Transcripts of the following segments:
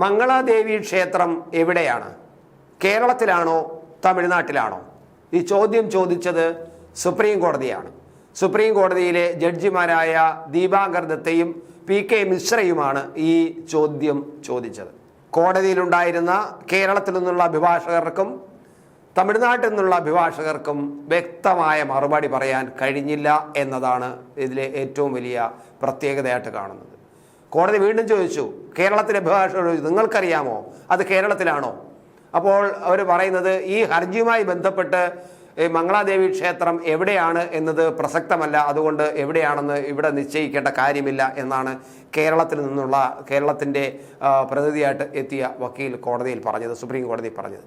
മംഗളാദേവി ക്ഷേത്രം എവിടെയാണ്? കേരളത്തിലാണോ? തമിഴ്നാട്ടിലാണോ? ഈ ചോദ്യം ചോദിച്ചത് സുപ്രീം കോടതിയാണ്. സുപ്രീം കോടതിയിലെ ജഡ്ജിമാരായ ദീപാങ്കർ ദത്തയും പി കെ മിശ്രയുമാണ് ഈ ചോദ്യം ചോദിച്ചത്. കോടതിയിലുണ്ടായിരുന്ന കേരളത്തിൽ നിന്നുള്ള അഭിഭാഷകർക്കും തമിഴ്നാട്ടിൽ നിന്നുള്ള അഭിഭാഷകർക്കും വ്യക്തമായ മറുപടി പറയാൻ കഴിഞ്ഞില്ല എന്നതാണ് ഇതിലെ ഏറ്റവും വലിയ പ്രത്യേകതയായിട്ട് കാണുന്നത്. കോടതി വീണ്ടും ചോദിച്ചു കേരളത്തിലെ ചോദിച്ചു നിങ്ങൾക്കറിയാമോ? അത് കേരളത്തിലാണോ? അപ്പോൾ അവർ പറയുന്നത് ഈ ഹർജിയുമായി ബന്ധപ്പെട്ട് ഈ മംഗളാദേവി ക്ഷേത്രം എവിടെയാണ് എന്നത് പ്രസക്തമല്ല. അതുകൊണ്ട് എവിടെയാണെന്ന് ഇവിടെ നിശ്ചയിക്കേണ്ട കാര്യമില്ല എന്നാണ് കേരളത്തിൽ നിന്നുള്ള കേരളത്തിന്റെ പ്രതിനിധിയായിട്ട് എത്തിയ വക്കീൽ കോടതിയിൽ പറഞ്ഞത് സുപ്രീം കോടതി പറഞ്ഞത്.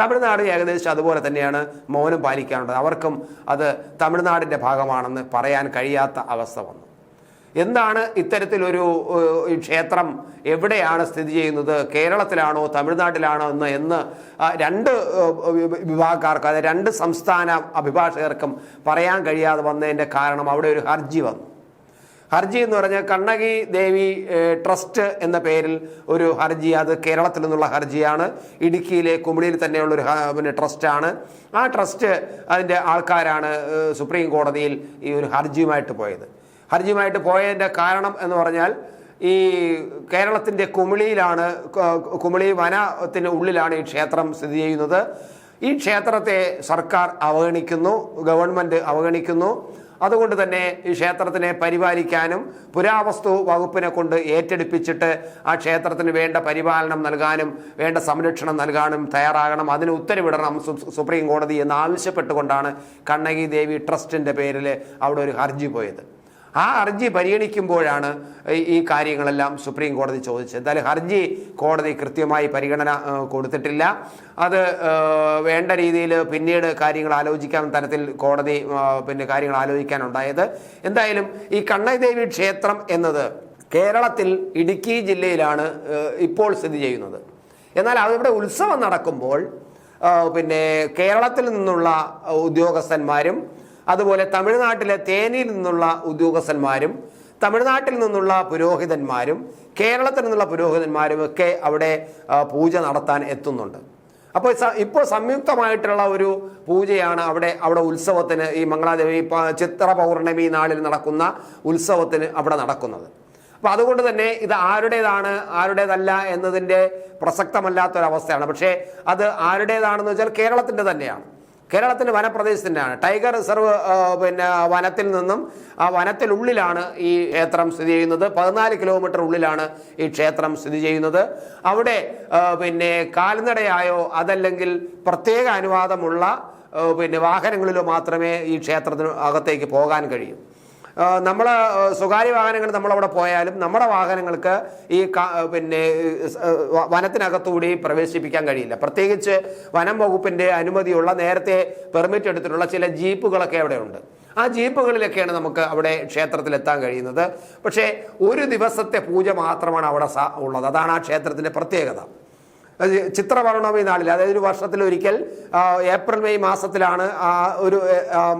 തമിഴ്നാട് ഏകദേശം അതുപോലെ തന്നെയാണ് മൗനം പാലിക്കാനുള്ളത് അവർക്കും അത് തമിഴ്നാടിന്റെ ഭാഗമാണെന്ന് പറയാൻ കഴിയാത്ത അവസ്ഥ വന്നു. എന്താണ് ഇത്തരത്തിലൊരു ക്ഷേത്രം എവിടെയാണ് സ്ഥിതി ചെയ്യുന്നത്? കേരളത്തിലാണോ തമിഴ്നാട്ടിലാണോ എന്ന് എന്ന് രണ്ട് വിഭാഗക്കാർക്കും അതായത് രണ്ട് സംസ്ഥാന അഭിഭാഷകർക്കും പറയാൻ കഴിയാതെ വന്നതിന്റെ കാരണം അവിടെ ഒരു ഹർജി വന്നു. ഹർജി എന്ന് പറഞ്ഞാൽ കണ്ണകി ദേവി ട്രസ്റ്റ് എന്ന പേരിൽ ഒരു ഹർജി അത് കേരളത്തിൽ നിന്നുള്ള ഹർജിയാണ്. ഇടുക്കിയിലെ കുമിളിയിൽ തന്നെയുള്ള ഒരു പിന്നെ ട്രസ്റ്റാണ്. ആ ട്രസ്റ്റ് അതിന്റെ ആൾക്കാരാണ് സുപ്രീം കോടതിയിൽ ഈ ഒരു ഹർജിയുമായിട്ട് പോയത്. ഹർജിയുമായിട്ട് പോയതിന്റെ കാരണം എന്ന് പറഞ്ഞാൽ ഈ കേരളത്തിന്റെ കുമിളിയിലാണ് കുമിളി വനത്തിന് ഉള്ളിലാണ് ഈ ക്ഷേത്രം സ്ഥിതി ചെയ്യുന്നത്. ഈ ക്ഷേത്രത്തെ സർക്കാർ അവഗണിക്കുന്നു ഗവൺമെന്റ് അവഗണിക്കുന്നു. അതുകൊണ്ട് തന്നെ ഈ ക്ഷേത്രത്തിനെ പരിപാലിക്കാനും പുരാവസ്തു വകുപ്പിനെ കൊണ്ട് ഏറ്റെടുപ്പിച്ചിട്ട് ആ ക്ഷേത്രത്തിന് വേണ്ട പരിപാലനം നൽകാനും വേണ്ട സംരക്ഷണം നൽകാനും തയ്യാറാകണം. അതിന് ഉത്തരവിടണം സുപ്രീം കോടതി എന്ന് ആവശ്യപ്പെട്ടുകൊണ്ടാണ് കണ്ണകി ദേവി ട്രസ്റ്റിന്റെ പേരിൽ അവിടെ ഒരു ഹർജി പോയത്. ആ ഹർജി പരിഗണിക്കുമ്പോഴാണ് ഈ- കാര്യങ്ങളെല്ലാം സുപ്രീം കോടതി ചോദിച്ചത്. എന്തായാലും ഹർജി കോടതി കൃത്യമായി പരിഗണന കൊടുത്തിട്ടില്ല. അത് വേണ്ട രീതിയിൽ പിന്നീട് കാര്യങ്ങൾ ആലോചിക്കാൻ തരത്തിൽ കോടതി പിന്നെ കാര്യങ്ങൾ ആലോചിക്കാനുണ്ടായത്. എന്തായാലും ഈ കണ്ണൈദേവി ക്ഷേത്രം എന്നത് കേരളത്തിൽ ഇടുക്കി ജില്ലയിലാണ് ഇപ്പോൾ സ്ഥിതി ചെയ്യുന്നത്. എന്നാൽ അവിടെ ഉത്സവം നടക്കുമ്പോൾ പിന്നെ കേരളത്തിൽ നിന്നുള്ള ഉദ്യോഗസ്ഥന്മാരും അതുപോലെ തമിഴ്നാട്ടിലെ തേനിയിൽ നിന്നുള്ള ഉദ്യോഗസ്ഥന്മാരും തമിഴ്നാട്ടിൽ നിന്നുള്ള പുരോഹിതന്മാരും കേരളത്തിൽ നിന്നുള്ള പുരോഹിതന്മാരും ഒക്കെ അവിടെ പൂജ നടത്താൻ എത്തുന്നുണ്ട്. അപ്പോൾ ഇപ്പോൾ സംയുക്തമായിട്ടുള്ള ഒരു പൂജയാണ് അവിടെ അവിടെ ഉത്സവത്തിന് ഈ മംഗളാദേവി ചിത്ര പൗർണമി നാളിൽ നടക്കുന്ന ഉത്സവത്തിന് അവിടെ നടക്കുന്നത്. അപ്പോൾ അതുകൊണ്ട് തന്നെ ഇത് ആരുടേതാണ് ആരുടേതല്ല എന്നതിന്റെ പ്രസക്തമല്ലാത്തൊരവസ്ഥയാണ്. പക്ഷേ അത് ആരുടേതാണെന്ന് വെച്ചാൽ കേരളത്തിന്റെ തന്നെയാണ്. കേരളത്തിന്റെ വനപ്രദേശത്തിന്റെയാണ് ടൈഗർ റിസർവ് പിന്നെ വനത്തിൽ നിന്നും ആ വനത്തിനുള്ളിലാണ് ഈ ക്ഷേത്രം സ്ഥിതി ചെയ്യുന്നത്. പതിനാല് കിലോമീറ്റർ ഉള്ളിലാണ് ഈ ക്ഷേത്രം സ്ഥിതി ചെയ്യുന്നത്. അവിടെ പിന്നെ കാൽനടയായോ അതല്ലെങ്കിൽ പ്രത്യേക അനുവാദമുള്ള പിന്നെ വാഹനങ്ങളിലോ മാത്രമേ ഈ ക്ഷേത്രത്തിന് അകത്തേക്ക് പോകാൻ കഴിയൂ. നമ്മൾ സ്വകാര്യ വാഹനങ്ങൾ നമ്മളവിടെ പോയാലും നമ്മുടെ വാഹനങ്ങൾക്ക് ഈ പിന്നെ വനത്തിനകത്തുകൂടി പ്രവേശിപ്പിക്കാൻ കഴിയില്ല. പ്രത്യേകിച്ച് വനം വകുപ്പിന്റെ അനുമതിയുള്ള നേരത്തെ പെർമിറ്റ് എടുത്തിട്ടുള്ള ചില ജീപ്പുകളൊക്കെ അവിടെ ഉണ്ട് ആ ജീപ്പുകളിലൊക്കെയാണ് നമുക്ക് അവിടെ ക്ഷേത്രത്തിലെത്താൻ കഴിയുന്നത്. പക്ഷേ ഒരു ദിവസത്തെ പൂജ മാത്രമാണ് അവിടെ ഉള്ളത്. അതാണ് ആ ക്ഷേത്രത്തിന്റെ പ്രത്യേകത. ചിത്രപൗർണമി നാളിൽ അതായത് ഒരു വർഷത്തിൽ ഒരിക്കൽ ഏപ്രിൽ മെയ് മാസത്തിലാണ് ഒരു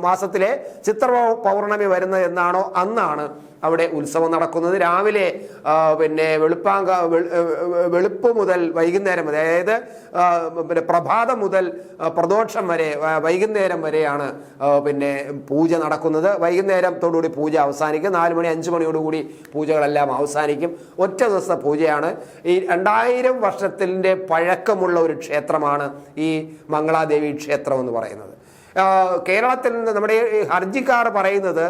മാസത്തിലെ ചിത്ര പൗർണമി വരുന്നത് എന്നാണോ അന്നാണ് അവിടെ ഉത്സവം നടക്കുന്നത്. രാവിലെ പിന്നെ വെളുപ്പാങ്ക വെളുപ്പ് മുതൽ വൈകുന്നേരം വരെ അതായത് പിന്നെ പ്രഭാതം മുതൽ പ്രദോഷം വരെ വൈകുന്നേരം വരെയാണ് പിന്നെ പൂജ നടക്കുന്നത്. വൈകുന്നേരത്തോടുകൂടി പൂജ അവസാനിക്കും. നാല് മണി അഞ്ച് മണിയോടുകൂടി പൂജകളെല്ലാം അവസാനിക്കും. ഒറ്റ ദിവസത്തെ പൂജയാണ്. ഈ രണ്ടായിരം വർഷത്തിന്റെ പഴക്കമുള്ള ഒരു ക്ഷേത്രമാണ് ഈ മംഗളാദേവി ക്ഷേത്രം എന്ന് പറയുന്നത്. കേരളത്തിൽ നിന്ന് നമ്മുടെ ഹർജിക്കാർ പറയുന്നത്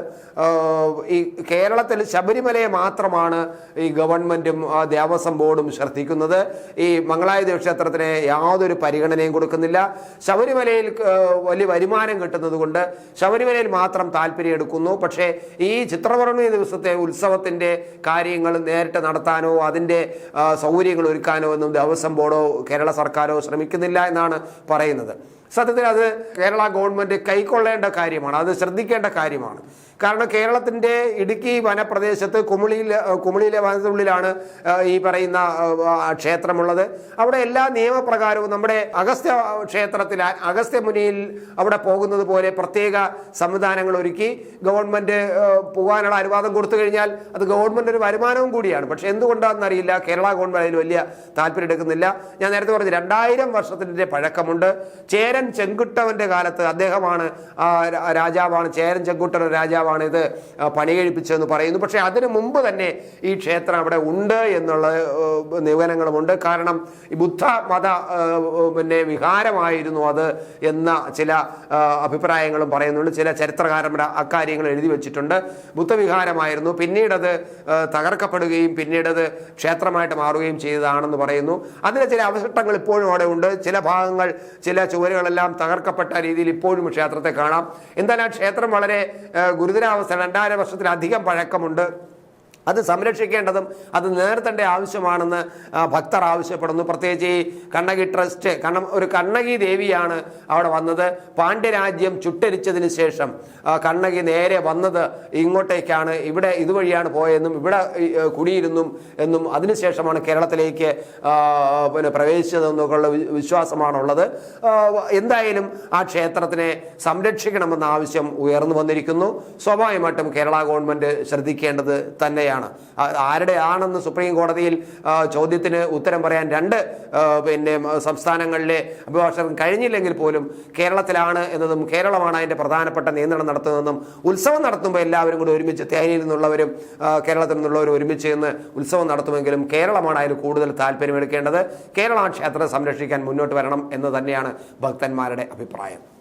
ഈ കേരളത്തിൽ ശബരിമലയെ മാത്രമാണ് ഈ ഗവൺമെന്റും ദേവസ്വം ബോർഡും ശ്രദ്ധിക്കുന്നത്. ഈ മംഗളായ ക്ഷേത്രത്തിന് യാതൊരു പരിഗണനയും കൊടുക്കുന്നില്ല. ശബരിമലയിൽ വലിയ വരുമാനം കിട്ടുന്നത് കൊണ്ട് ശബരിമലയിൽ മാത്രം താല്പര്യം എടുക്കുന്നു. പക്ഷേ ഈ ചിത്രപൗർണമി ദിവസത്തെ ഉത്സവത്തിന്റെ കാര്യങ്ങൾ നേരിട്ട് നടത്താനോ അതിന്റെ സൗകര്യങ്ങൾ ഒരുക്കാനോ ഒന്നും ദേവസ്വം ബോർഡോ കേരള സർക്കാരോ ശ്രമിക്കുന്നില്ല എന്നാണ് പറയുന്നത്. സത്യത്തിൽ അത് കേരള ഗവൺമെന്റ് കൈക്കൊള്ളേണ്ട കാര്യമാണ്. അത് ശ്രദ്ധിക്കേണ്ട കാര്യമാണ്. കാരണം കേരളത്തിന്റെ ഇടുക്കി വനപ്രദേശത്ത് കുമിളിയിൽ കുമിളിയിലെ വനത്തിനുള്ളിലാണ് ഈ പറയുന്ന ക്ഷേത്രമുള്ളത്. അവിടെ എല്ലാ നിയമപ്രകാരവും നമ്മുടെ അഗസ്ത്യ ക്ഷേത്രത്തിൽ അഗസ്ത്യമുനിയിൽ അഗസ്ത്യ മുനിയിൽ അവിടെ പോകുന്നത് പോലെ പ്രത്യേക സംവിധാനങ്ങൾ ഒരുക്കി ഗവൺമെന്റ് പോകാനുള്ള അനുവാദം കൊടുത്തു കഴിഞ്ഞാൽ അത് ഗവൺമെന്റ് ഒരു വരുമാനവും കൂടിയാണ്. പക്ഷെ എന്തുകൊണ്ടാണെന്നറിയില്ല കേരള ഗവൺമെന്റ് അതിൽ വലിയ താല്പര്യം എടുക്കുന്നില്ല. ഞാൻ നേരത്തെ പറഞ്ഞു രണ്ടായിരം വർഷത്തിന്റെ പഴക്കമുണ്ട്. ചെങ്കുട്ടവന്റെ കാലത്ത് അദ്ദേഹമാണ് രാജാവാണ് ചേരൻ ചെങ്കുട്ടൻ രാജാവാണ് ഇത് പണികഴിപ്പിച്ചതെന്ന് പണി കഴിപ്പിച്ചതെന്ന് പറയുന്നു. പക്ഷേ അതിനു മുമ്പ് തന്നെ ഈ ക്ഷേത്രം അവിടെ ഉണ്ട് എന്നുള്ള നിഗമനങ്ങളുമുണ്ട്. കാരണം ഈ ബുദ്ധ മത പിന്നെ വിഹാരമായിരുന്നു അത് എന്ന ചില അഭിപ്രായങ്ങളും പറയുന്നുണ്ട്. ചില ചരിത്രകാരന്മാർ അക്കാര്യങ്ങൾ എഴുതി വെച്ചിട്ടുണ്ട്. ബുദ്ധവിഹാരമായിരുന്നു പിന്നീടത് തകർക്കപ്പെടുകയും പിന്നീടത് ക്ഷേത്രമായിട്ട് മാറുകയും ചെയ്തതാണെന്ന് പറയുന്നു. അതിന് ചില അവശിഷ്ടങ്ങൾ ഇപ്പോഴും അവിടെ ഉണ്ട്. ചില ഭാഗങ്ങൾ ചില ചുവരുകളെല്ലാം തകർക്കപ്പെട്ട രീതിയിൽ ഇപ്പോഴും ക്ഷേത്രത്തെ കാണാം. എന്തായാലും ആ ക്ഷേത്രം വളരെ ഗുരുതരാവസ്ഥ രണ്ടായിരം വർഷത്തിലധികം പഴക്കമുണ്ട്. അത് സംരക്ഷിക്കേണ്ടതും അത് നേരത്തേണ്ട ആവശ്യമാണെന്ന് ഭക്തർ ആവശ്യപ്പെടുന്നു. പ്രത്യേകിച്ച് ഈ കണ്ണകി ട്രസ്റ്റ് കണ്ണ ഒരു കണ്ണകി ദേവിയാണ് അവിടെ വന്നത്. പാണ്ഡ്യരാജ്യം ചുട്ടരിച്ചതിന് ശേഷം കണ്ണകി നേരെ വന്നത് ഇങ്ങോട്ടേക്കാണ്. ഇവിടെ ഇതുവഴിയാണ് പോയെന്നും ഇവിടെ കുടിയിരുന്നും എന്നും അതിനുശേഷമാണ് കേരളത്തിലേക്ക് പിന്നെ പ്രവേശിച്ചതെന്നൊക്കെയുള്ള വിശ്വാസമാണുള്ളത്. എന്തായാലും ആ ക്ഷേത്രത്തിനെ സംരക്ഷിക്കണമെന്ന ആവശ്യം ഉയർന്നു വന്നിരിക്കുന്നു. സ്വാഭാവികമായിട്ടും കേരള ഗവൺമെന്റ് ശ്രദ്ധിക്കേണ്ടത് തന്നെയാണ്. ആ- ആരുടെയാണെന്ന് സുപ്രീം കോടതിയിൽ ചോദ്യത്തിന് ഉത്തരം പറയാൻ രണ്ട് പിന്നെ സംസ്ഥാനങ്ങളിലെ അഭിഭാഷകർ കഴിഞ്ഞില്ലെങ്കിൽ പോലും കേരളത്തിലാണ് എന്നതും കേരളമാണ് അതിന്റെ പ്രധാനപ്പെട്ട നിയന്ത്രണം നടത്തുന്നതെന്നും ഉത്സവം നടത്തുമ്പോൾ എല്ലാവരും കൂടി ഒരുമിച്ച് തേനിയിൽ നിന്നുള്ളവരും കേരളത്തിൽ നിന്നുള്ളവരും ഒരുമിച്ച് നിന്ന് ഉത്സവം നടത്തുമെങ്കിലും കേരളമാണ് അതിൽ കൂടുതൽ താല്പര്യമെടുക്കേണ്ടത്. കേരള ക്ഷേത്രം സംരക്ഷിക്കാൻ മുന്നോട്ട് വരണം എന്ന് തന്നെയാണ് ഭക്തന്മാരുടെ അഭിപ്രായം.